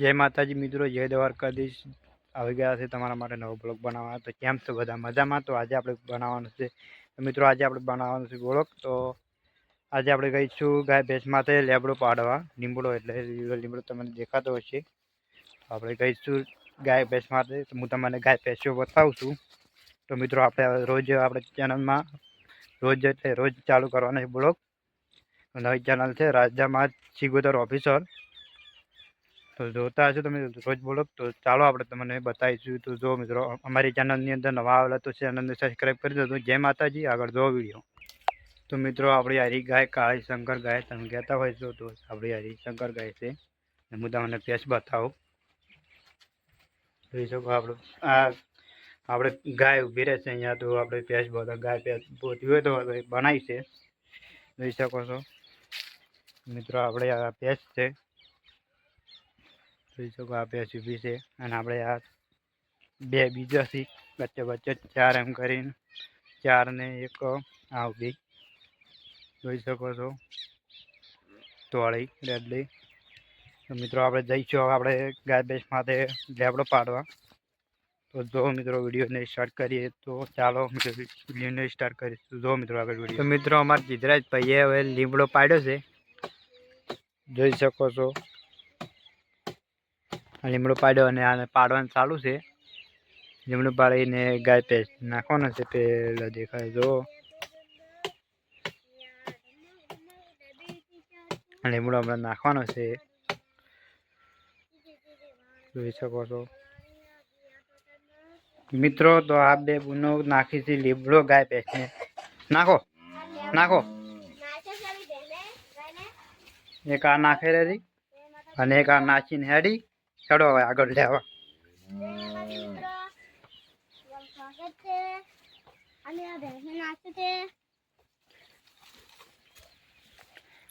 જય માતાજી મિત્રો, જય દ્વારકાધીશ. આવી ગયા છે તમારા માટે નવો બ્લોગ બનાવવા તો કેમ છો બધા? મજામાં? તો આજે આપણે બનાવવાનું છે. મિત્રો, આજે આપણે બનાવવાનું છે બ્લોગ તો આજે આપણે ગઈશું ગાય ભેંસ માટે લેબડો પાડવા. લીમડો એટલે લીમડો તમને દેખાતો હશે. આપણે ગઈશું ગાય ભેંસ માટે. તો હું તમને ગાય ભેંસો બતાવું છું. તો મિત્રો, આપણે રોજ આપણે ચેનલમાં રોજ એટલે રોજ ચાલુ કરવાનો છે બ્લોગ. નવી ચેનલ છે રાજામાં સિગોતર ઓફિસર. તો જોતા હશો તમે રોજ બોલો. તો ચાલો આપણે તમને બતાવીશું. તો જો મિત્રો અમારી ચેનલની અંદર નવા આવેલા તો ચેનલને સબસ્ક્રાઈબ કરી દો જય માતાજી. આગળ જો વીડિયો તો મિત્રો, આપણી હરી ગાય કાળી શંકર ગાય તમે કહેતા હોય છો, તો આપણી હરી શંકર ગાય છે. હું તમને પેશ બતાવું. જોઈ શકો આપણે, આ આપણે ગાય ઊભી રહેશે અહીંયા, તો આપણે પેશ બધા ગાય પેશ પોતી હોય તો બનાવી છે. જોઈ શકો છો. મિત્રો, આપણે આ પેશ છે. જોઈ શકો આ ભેંસ ઊભી છે. અને આપણે આ બે બીજા સી વચ્ચે વચ્ચે ચાર એમ કરીને ચાર ને એક આ ઊભી જોઈ શકો છો. તોળી રેડલી તો મિત્રો આપણે જઈશું હવે આપણે ગાય ભેંસ માટે લેબડો પાડવા. તો જો મિત્રો વિડીયોને સ્ટાર્ટ કરીએ તો ચાલો મિત્રો વિડીયોને સ્ટાર્ટ કરીશું. જો મિત્રો આગળ વીડિયો. તો મિત્રો અમારા જીતરાજ ભાઈએ હવે લીમડો પાડ્યો છે. જોઈ શકો છો. લીમડો પાડ્યો અને આને પાડવાનું ચાલુ છે. લીમડો પાડીને ગાય પેસ્ટ નાખવાનો છે પેલો દેખાય જો લીમડો હમણાં નાખવાનો છે. જોઈ શકો છો. મિત્રો, તો આ બે બુનો નાખી છે લીમડો, ગાય પેસ્ટને નાખો. નાખો. એક આ નાખે રેડી. અને એક આ નાચીને હેડી. ચડો હવે આગળ લેવા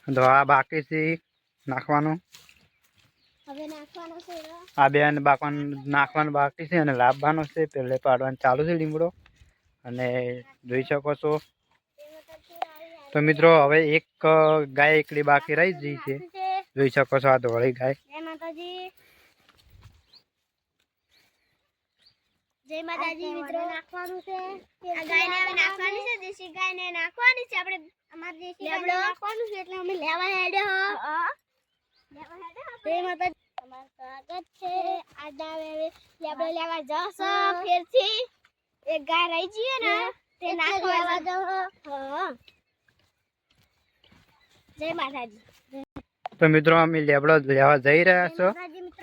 તો આ બાકી છે નાખવાનું. આ બેન બાકવાનું નાખવાનું બાકી છે અને લાવવાનો છે. પેલે પાડવાનું ચાલુ છે લીમડો. અને જોઈ શકો છો. તો મિત્રો, હવે એક ગાય એકલી બાકી રહી છે છે. જોઈ શકો છો આ ધોળી ગાય જય માતાજી જય માતાજી મિત્રો. નાખવાનું છે. આ ગાયને હવે નાખવાની છે. દેશી ગાયને નાખવાની છે. આપણે અમાર દેશી ગાયને નાખવાનું છે એટલે અમે લેવા હેડ્યો હો. લેવા હેડ્યો જય માતાજી. તમારું સ્વાગત છે. આડા હવે લેબડો લેવા જશો. ફેરથી એક ગાય રહી જઈએ ને તે નાખવા લેવા જાવ જય માતાજી. તો મિત્રો અમે લેબડો લેવા જઈ રહ્યા છો.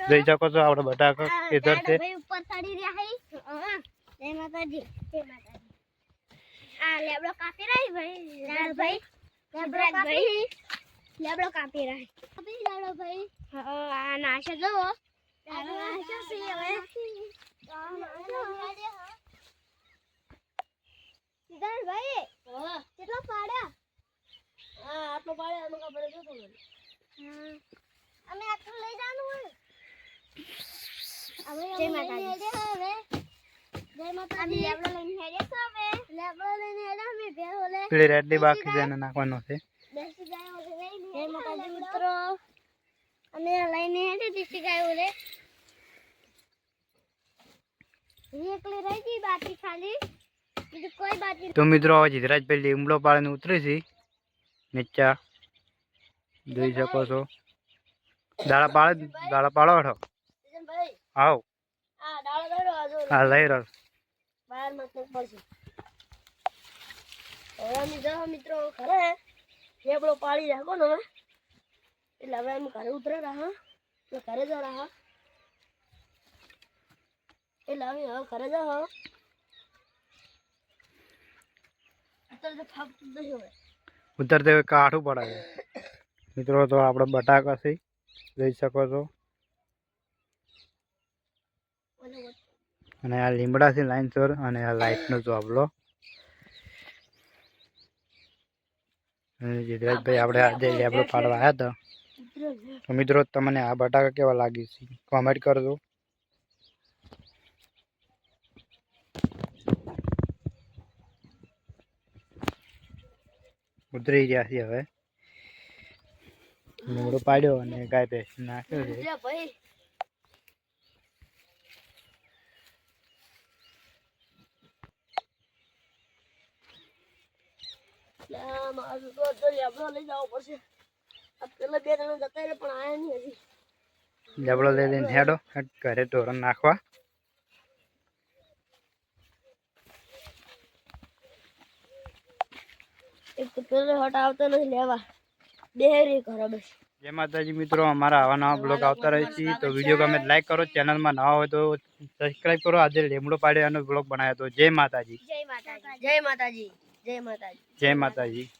જઈ શકો છો આપણે બટાકા ઇધર છે. ઉપર ચડી રહ્યા જય માતાજી જય માતાજી. આ લેબડો કાપી રહી ભાઈ? લાલ ભાઈ લેબડો કાપી લેબડો કાપી રહી કાપી લેબડો ભાઈ. હા આ નાશે જો આ નાશે છે હવે. સિદ્ધાર્થ ભાઈ કેટલો પાડ્યા? હા આટલો પાડ્યા અમે ખબર જો અમે આટલું લઈ જવાનું હોય. હવે જય માતાજી. હવે. પેલી રેડલી બાકી છે એને નાખવાનો છે. મિત્રો. અમે લઈને હેડે દેશી ગાય ઓલે એકલી રહી ગઈ બાકી ખાલી. બીજું કોઈ બાકી તો મિત્રો હવે જીતરાજભાઈ લીમડો પાડીને ઉતરે છે. નીચા. જોઈ શકો છો. દાડા પાડે દાડા પાડો આવો. હા લઈ રહ્યો. બહાર મતલબ પડશે હવે અમે જાઓ મિત્રો, ઘરે. લેબડો પાડી રાખો ને હવે. એટલે હવે અમે ઘરે ઉતરે રહ્યા એટલે ઘરે જ રહ્યા એટલે અમે હવે ઘરે જાઓ ઉતરતે કાઠું પડાવે. મિત્રો, તો આપણે બટાકા છે, જઈ શકો છો અને અને આ લીમડા છે લાઈન ચોર અને આ લાઈટનો ચોપલો અને જીતરાજભાઈ આપણે આજે લેબડો પાડવા આવ્યા હતા. મિત્રો તમને આ બટાકા કેવા લાગી છે? કોમેન્ટ કરજો. ઉતરી ગયા છે હવે. લીમડો પાડ્યો અને ગાય ભેંસ નાખ્યો છે ઉતરે ભાઈ એટલે આ મારું તો તો લેબડો લઈ જવો પડશે. પેલા બે જણા જતા પણ આયા નહીં હજી. લેબડો લઈ લઈને હેડો ઘરે ધોરણ નાખવા. એક તો પેલો હટ આવતો નથી લેવા. બેહરી ઘરે બસ. જય માતાજી મિત્રો અમારા આવા નવા બ્લોગ આવતા રહે છે તો વીડિયો ગમે લાઈક કરો ચેનલમાં નવા હોય તો સબસ્ક્રાઈબ કરો. આજે લીમડો પાડે એનો બ્લોગ બનાવ્યો હતો. જય માતાજી. જય માતાજી. જય માતાજી. જય માતાજી. જય માતાજી.